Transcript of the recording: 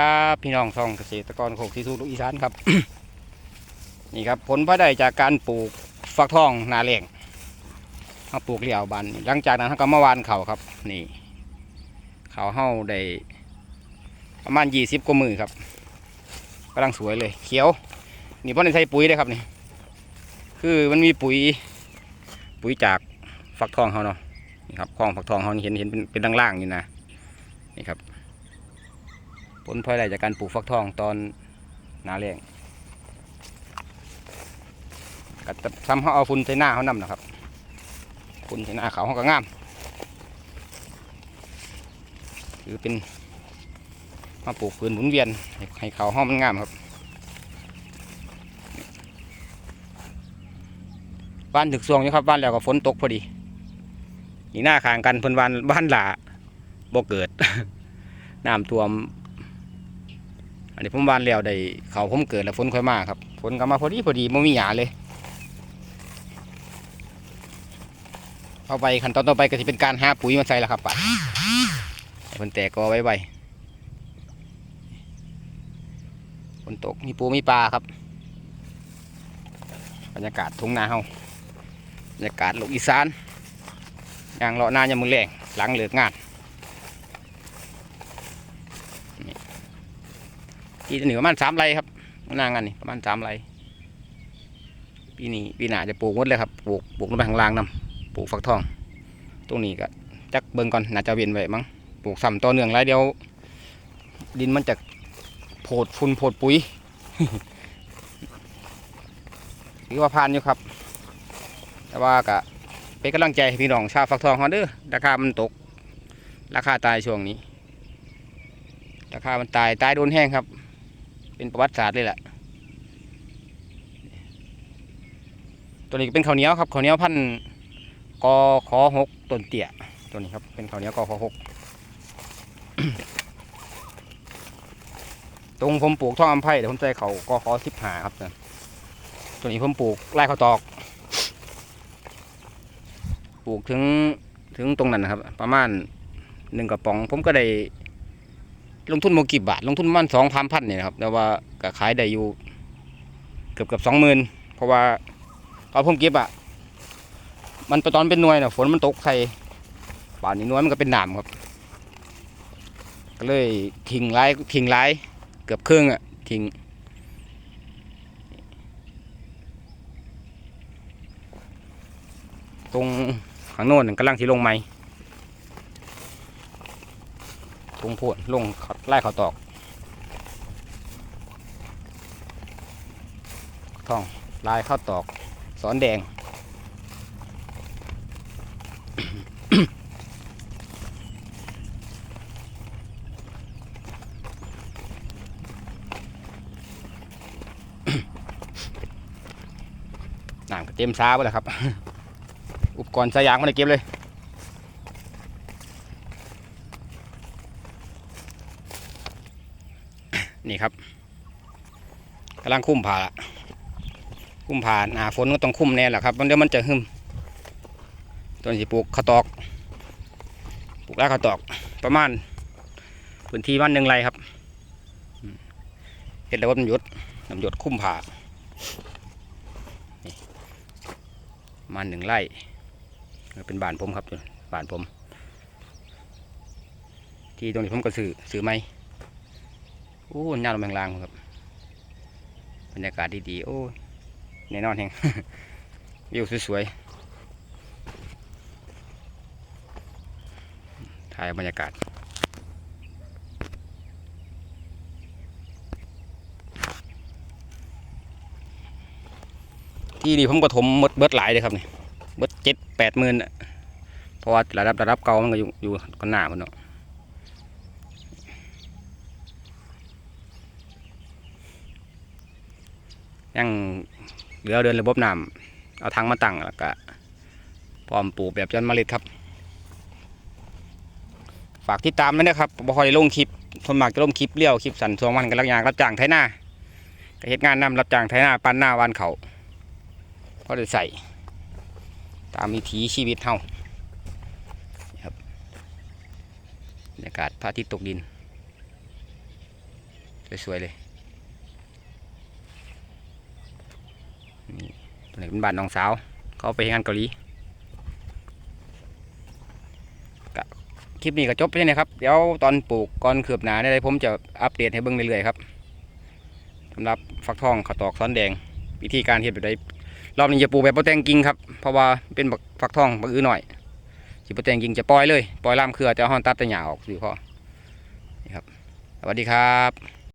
ครับพี่น้องท่องเกษตรกรโคกที่สูลูกอีสานครับ นี่ครับผลพระได้จากการปลูกฟักทองนาแหลงเขาปลูกเลี้ยวบานหลังจากนั้นก็มาวานเขาครับ นี่เขาเฮาได้ประมาณยี่สิบกว่ามือครับกำลังสวยเลย เขียว นี่เพราะในใช้ปุ๋ยเลยครับนี่คือมันมีปุ๋ยปุ๋ยจากฟักทองเขาเนาะนี่ครับคลองฟักทองเขานี่เห็นเห็นเป็นเป็นล่างๆอยู่นะนี่ครับ ผลพลอยได้จากการปลูกฟักทองตอนนาแรงก็จะทำเขาเอาฝุ่นใส่หน้าเขานำนะครับฝุ่นใส่หน้าเขาเขาก็งามคือเป็นมาปลูกพืนหมุนเวียนให้เขาห้องมันงามครับบ้านถึกซวงอยู่ครับบ้านแล้วก็ฝนตกพอดีนี่หน้าข้างกันเพิ่นบ้านบ้านหลาบ่เกิดน้ำท่วม อันนี้ผมวานแล้วได้เขาผมเกิดแล้วฝนค่อยมาครับฝนก็มาพอดีพอดีไม่มีหยาเลย เอาไปขั้นตอนต่อไปก็จะเป็นการหาปุ๋ยมาใส่ล้วครับป่ะให้เพิ่นแตกกอไว้ไว้ฝนตกมีปูมีปลาครับ บรรยากาศทุ่งนาเฮาบรรยากาศลูกอีสานย่างเลาะน้ายามมือแรงหลังเลิกงาน ที่เหนือประมาณสามไรครับนางานนี่ประมาณสามไรปีนี้ปีหน้าจะปลูกหมดเลยครับปลูกปลูกลงไปข้างล่างนำปลูกฟักทอง ตรงนี้ก็จักเบิ่งก่อนน่าจะเวียนไว้มั้งปลูกซ้ำต่อเนื่องไรเดียว ดินมันจะโผดฝุ่นโผดปุ๋ยถือว่าผ่านอยู่ครับ แต่ว่าก็เป็นกำลังใจพี่น้องชาวฟักทองเขาเด้อราคามันตก ราคาตายช่วงนี้ ราคามันตายตายโดนแห้งครับ เป็นประวัติศาสตร์เลยแหละตัวนี้เป็นข้าวเหนียวครับข้าวเหนียวพันกอขอหกต้นเตี้ยตัวนี้ครับเป็นข้าวเหนียวกอขอหกตรงผมปลูกท่องอัมไพ่เดี๋ยวผมใส่เขากอขอสิบหาครับตัวนี้ผมปลูกไร่ข้าวตอก ปลูกถึงถึงตรงนั้นนะครับ ประมาณหนึ่งกระป๋อง ผมก็ได้ ลงทุนโมกี่บาท ลงทุนมันสองพันพันเนี่ยนะครับ แต่ว่าก็ขายได้อยู่เกือบเกือบสองหมื่นเพราะว่าตอนผมเก็บอะ มันตอนเป็นหน่วยน่ะฝนมันตกใส่ป่านนี้หน่วยมันก็เป็นหนามครับ ก็เลยทิ้งไร้ทิ้งไร้เกือบครึ่งอะทิ้งตรงข้างโน้นกำลังที่ลงไม้ ลงโพดลงไล่เขาตอกท่องลายข้าวตอกสอนแดง น้ำก็เต็มซ้าไปแล้วครับ อุปกรณ์สายางมาได้เก็บเลย นี่ครับกำลังคุ้มผ่าละคุ้มผ่าหนาฝนก็ต้องคุ้มแน่แหละครับมันเดี๋ยวมันจะหึมต้นสิปลูกข้าวตอกปลูกไร่ข้าวตอกประมาณพื้นที่วันหนึ่งไรครับเห็นแล้วว่ามันหยดน้ำหยดคุ้มผ่าประมาณหนึ่งไร่เป็นบานผมครับบานผม ที่ตรงนี้ผมก็ซื้อซื้อไหม โอ้ยน่าลมแรงๆครับ บรรยากาศดีๆ โอ้ยแน่นอนแห่งวิวสวยๆ ถ่ายบรรยากาศที่นี่ผมก็ถมมดเบิดหลายเลยครับนี่เบิดเจ็ดแปดหมื่นเพราะว่าระดับระดับเก่ามันก็อยู่อยู่กันหน้าคนเนาะ ยังเหลือเดินระบบน้ำเอาทางมาตั้งแล้วก็พร้อมปลูกแบบจนเมล็ดครับ ฝากติดตามด้วยนะครับบ่คอยลงคลิปทนมากจะลงคลิปเลี้ยวคลิปสันสองวันกันลักยางรับจ้างไถนาก็เฮ็ดงานนำรับจ้างไถนาปั้นหน้าวานเขาก็ได้ใส่ ตามวิถีชีวิตเฮาครับบรรยากาศพระอาทิตย์ตกดิน สวยๆเลยนี่ตัวนี้ เป็นบ้านน้องสาว เขาไปงานเกาหลีคลิปนี้ก็จบไปเลยนะครับ เดี๋ยวตอนปลูกก่อนคืบหนาได้ผมจะอัปเดตให้เบิ่งเรื่อยๆครับสำหรับฟักทองข้าวตอกซ้อนแดง วิธีการเฮ็ดแบบใดรอบนี้จะปลูกแบบโปแตงกิ่งครับ เพราะว่าเป็นบักฟักทองบักอื้อหน่อยสิโปแตงกิ่งจะปล่อยเลย ปล่อยล่ามเครือจะเอาหอนตัดแต่หญ้าออกสิพอนี่ครับ สวัสดีครับ